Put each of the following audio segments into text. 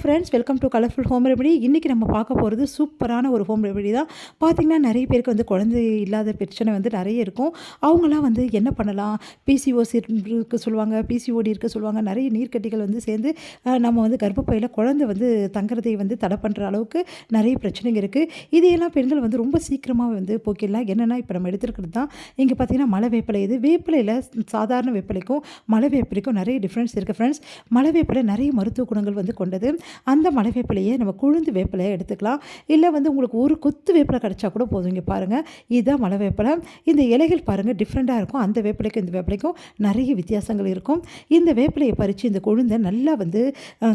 Friends welcome to colourful home remedy இன்றைக்கி நம்ம பார்க்க போகிறது சூப்பரான ஒரு ஹோம் ரெமடி தான். பார்த்திங்கன்னா நிறைய பேருக்கு வந்து குழந்தை இல்லாத பிரச்சனை வந்து நிறைய இருக்கும். அவங்களாம் வந்து என்ன பண்ணலாம்? பிசிஓசி இருக்க சொல்லுவாங்க பிசிஓடி இருக்க சொல்லுவாங்க. நிறைய நீர்க்கட்டிகள் வந்து சேர்ந்து நம்ம வந்து கர்ப்பப்பையில் குழந்தை வந்து தங்குறதை வந்து தடை பண்ணுற அளவுக்கு நிறைய பிரச்சனைங்க இருக்குது இதையெல்லாம் பெண்கள் வந்து ரொம்ப சீக்கிரமாக வந்து போக்கிடலாம். என்னென்னா இப்போ நம்ம எடுத்துருக்கிறது தான். இங்கே பார்த்தீங்கன்னா மலை வேப்பிலை. இது வேப்பிலையில் சாதாரண வேப்பிலைக்கும் மலை வேப்பிலைக்கும் நிறைய டிஃப்ரென்ஸ் இருக்குது ஃப்ரெண்ட்ஸ் மலை வேப்பிலை நிறைய மருத்துவ குணங்கள் வந்து கொண்டது. அந்த மலை வேப்பிலையே நம்ம கொழுந்து வேப்பிலையை எடுத்துக்கலாம். இல்லை வந்து உங்களுக்கு ஒரு கொத்து வேப்பிலை கிடச்சா கூட போதும். இங்கே பாருங்கள் இதுதான் மலை வேப்பிலை. இந்த இலைகள் பாருங்கள் டிஃப்ரெண்ட்டாக இருக்கும். அந்த வேப்பிலைக்கும் இந்த வேப்பிலைக்கும் நிறைய வித்தியாசங்கள் இருக்கும். இந்த வேப்பிலையை பறித்து இந்த கொழுந்தை நல்லா வந்து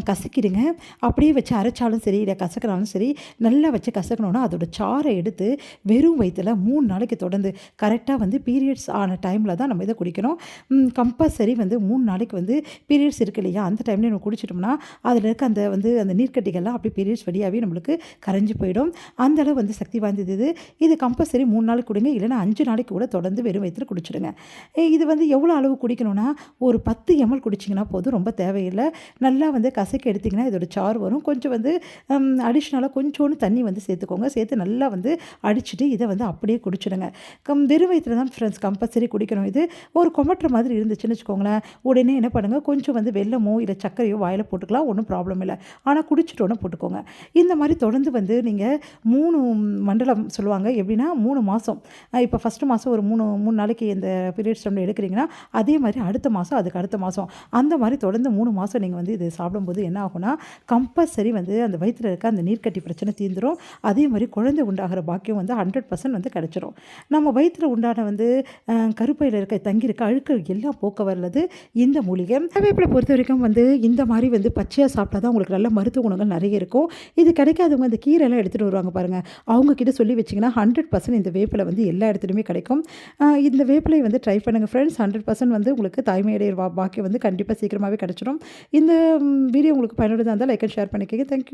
கசக்கிடுங்க. அப்படியே வச்சு அரைச்சாலும் சரி இல்லை கசக்கினாலும் சரி நல்லா வச்சு கசக்கணுன்னா அதோட சாறை எடுத்து வெறும் வயிற்றில் மூணு நாளைக்கு தொடர்ந்து கரெக்டாக வந்து பீரியட்ஸ் ஆன டைமில் தான் நம்ம இதை குடிக்கணும். கம்பல்சரி வந்து மூணு நாளைக்கு வந்து பீரியட்ஸ் இருக்கு இல்லையா? அந்த டைம்ல நம்ம குடிச்சிட்டோம்னா அதில் இருக்க அந்த வந்து வந்து அந்த நீர்க்கட்டிகள்லாம் அப்படியே பீரியட்ஸ் வழியாகவே நம்மளுக்கு கரைஞ்சு போயிடும். அந்த அளவு வந்து சக்தி வாய்ந்தது இது. இது கம்பல்சரி மூணு நாளைக்கு கொடுங்க இல்லைன்னா அஞ்சு நாளைக்கு கூட தொடர்ந்து வெறும் வயிற்றில் குடிச்சிடுங்க. இது வந்து எவ்வளோ அளவு குடிக்கணும்னா ஒரு பத்து எம்எல் குடிச்சிங்கன்னா போதும் ரொம்ப தேவையில்லை. நல்லா வந்து கசக்கி எடுத்திங்கன்னா இதோட சாறு வரும். கொஞ்சம் வந்து அடிஷ்னலாக கொஞ்சோண்டு தண்ணி வந்து சேர்த்துக்கோங்க. சேர்த்து நல்லா வந்து அடிச்சுட்டு இதை வந்து அப்படியே குடிச்சிடுங்க. கம் வெறும் வயிற்றில் தான் ஃப்ரெண்ட்ஸ் கம்பல்சரி குடிக்கணும் இது. ஒரு கொமட்டுற மாதிரி இருந்துச்சுன்னு வச்சுக்கோங்களேன். உடனே என்ன பண்ணுங்கள் கொஞ்சம் வந்து வெல்லமோ இல்லை சர்க்கரையோ வாயில் போட்டுக்கலாம் ஒன்றும் ப்ராப்ளம் இல்லை. ஆனால் குடிச்சிட்டோன்னு போட்டுக்கோங்க. இந்த மாதிரி தொடர்ந்து வந்து நீங்கள் மூணு மண்டலம் சொல்லுவாங்க. எப்படின்னா மூணு மாதம் இப்போ ஃபஸ்ட்டு மாதம் ஒரு மூணு மூணு நாளைக்கு இந்த பீரியட்ஸ் டைமில் எடுக்கிறீங்கன்னா அதே மாதிரி அடுத்த மாதம் அதுக்கு அடுத்த மாதம் அந்த மாதிரி தொடர்ந்து மூணு மாதம் நீங்கள் வந்து இது சாப்பிடும்போது என்ன ஆகும்னா கம்பல்சரி வந்து அந்த வயிற்றில் இருக்க அந்த நீர்க்கட்டி பிரச்சனை தீர்ந்துரும். அதே மாதிரி குழந்தை உண்டாகிற பாக்கியம் வந்து ஹண்ட்ரட் பர்சன்ட் வந்து கிடச்சிரும். நம்ம வயிற்றில் உண்டான வந்து கருப்பையில் இருக்க தங்கியிருக்க அழுக்கு எல்லாம் போக்க வரலது இந்த மூலிகை. வேப்பிலை பொறுத்த வரைக்கும் வந்து இந்த மாதிரி வந்து பச்சையாக சாப்பிட்டா தான் உங்களுக்கு நல்ல மருத்துவ குணங்கள் நிறைய இருக்கும். இது கிடைக்காதவங்க இந்த கீரைலாம் எடுத்துகிட்டு வருவாங்க பாருங்கள் அவங்க கிட்ட சொல்லி வச்சிங்கன்னா ஹண்ட்ரட் பர்சன்ட் இந்த வேப்பிலை வந்து எல்லா இடத்துலையுமே கிடைக்கும். இந்த வேப்பிலை வந்து ட்ரை பண்ணுங்கள் ஃப்ரெண்ட்ஸ் ஹண்ட்ரட் பர்சன்ட் வந்து உங்களுக்கு தாய்மையுடைய வா பாக்கியம் வந்து கண்டிப்பாக சீக்கிரமாகவே கிடச்சிடும் இந்த வீடியோ உங்களுக்கு பயனுள்ளதாக இருந்தால் லைக் அண்ட் ஷேர் பண்ணிக்கோங்க. Thank you